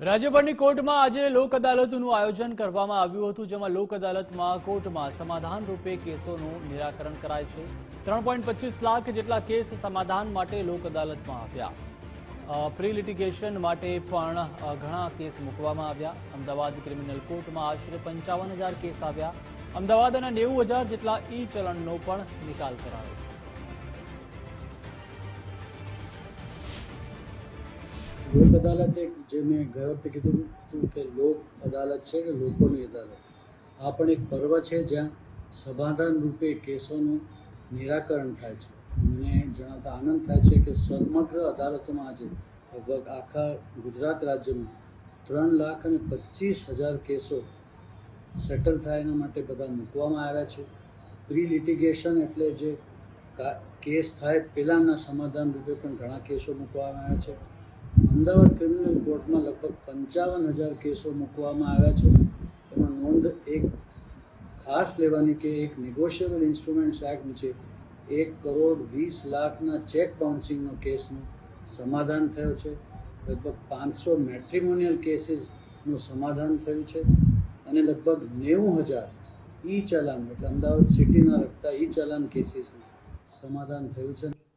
રાજ્યભરની કોર્ટમાં આજે લોક અદાલતનું આયોજન કરવામાં આવ્યું હતું, જેમાં લોક અદાલતમાં કોર્ટમાં સમાધાન રૂપે કેસોનું નિરાકરણ કરાય છે. ત્રણ લાખ જેટલા કેસ સમાધાન માટે લોક અદાલતમાં આવ્યા. પ્રી લિટિગેશન માટે પણ ઘણા કેસ મૂકવામાં આવ્યા. અમદાવાદ ક્રિમિનલ કોર્ટમાં આશરે પંચાવન કેસ આવ્યા. અમદાવાદ અને નેવું જેટલા ઈ ચલણનો પણ નિકાલ કરાયો. લોક અદાલત એક જે મેં ગયા વખતે કીધું હતું કે લોક અદાલત છે કે લોકોની અદાલત. આ પણ એક પર્વ છે જ્યાં સમાધાન રૂપે કેસોનું નિરાકરણ થાય છે. મને જણાવતા આનંદ થાય છે કે સમગ્ર અદાલતોમાં આજે લગભગ આખા ગુજરાત રાજ્યમાં ત્રણ લાખ અને પચીસ હજાર કેસો સેટલ થાય એના માટે બધા મૂકવામાં આવ્યા છે. પ્રી લિટિગેશન એટલે જે કેસ થાય, પહેલાંના સમાધાન રૂપે પણ ઘણા કેસો મૂકવામાં આવ્યા છે. અમદાવાદ ક્રિમિનલ કોર્ટમાં લગભગ પંચાવન હજાર કેસો મૂકવામાં આવ્યા છે. એમાં નોંધ એક ખાસ લેવાની કે એક નેગોશિયેબલ ઇન્સ્ટ્રુમેન્ટ્સ એક્ટ છે. એક કરોડ વીસ લાખના ચેક બાઉન્સિંગનો કેસનું સમાધાન થયો છે. લગભગ પાંચસો મેટ્રિમોનિયલ કેસીસનું સમાધાન થયું છે. અને લગભગ નેવું હજાર ઈ ચલાન, એટલે અમદાવાદ સિટીના લગતા ઈ ચલાન કેસીસનું સમાધાન થયું છે.